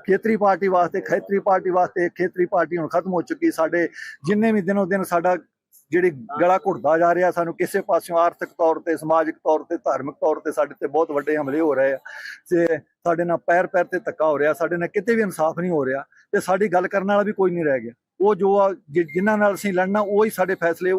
ਖੇਤਰੀ ਪਾਰਟੀ ਵਾਸਤੇ, ਖੇਤਰੀ ਪਾਰਟੀ ਵਾਸਤੇ ਖੇਤਰੀ ਪਾਰਟੀ ਹੁਣ ਖਤਮ ਹੋ ਚੁੱਕੀ ਸਾਡੇ, ਜਿੰਨੇ ਵੀ ਦਿਨੋ ਦਿਨ ਸਾਡਾ ਜਿਹੜੀ ਗਲਾ ਘੁੱਟਦਾ ਜਾ ਰਿਹਾ, ਸਾਨੂੰ ਕਿਸੇ ਪਾਸਿਓਂ ਆਰਥਿਕ ਤੌਰ ਤੇ, ਸਮਾਜਿਕ ਤੌਰ ਤੇ, ਧਾਰਮਿਕ ਤੌਰ ਤੇ ਸਾਡੇ ਤੇ ਬਹੁਤ ਵੱਡੇ ਹਮਲੇ ਹੋ ਰਹੇ ਆ। ਤੇ ਸਾਡੇ ਨਾਲ ਪੈਰ ਪੈਰ ਤੇ ਧੱਕਾ ਹੋ ਰਿਹਾ, ਸਾਡੇ ਨਾਲ ਕਿਤੇ ਵੀ ਇਨਸਾਫ ਨਹੀਂ ਹੋ ਰਿਹਾ। ਤੇ ਸਾਡੀ ਗੱਲ ਕਰਨ ਵਾਲਾ ਵੀ ਕੋਈ ਨਹੀਂ ਰਹਿ ਗਿਆ। ਉਹ ਜੋ ਆ, ਜਿ- ਜਿਨ੍ਹਾਂ ਨਾਲ ਅਸੀਂ ਲੜਨਾ, ਉਹ ਹੀ ਸਾਡੇ ਫੈਸਲੇ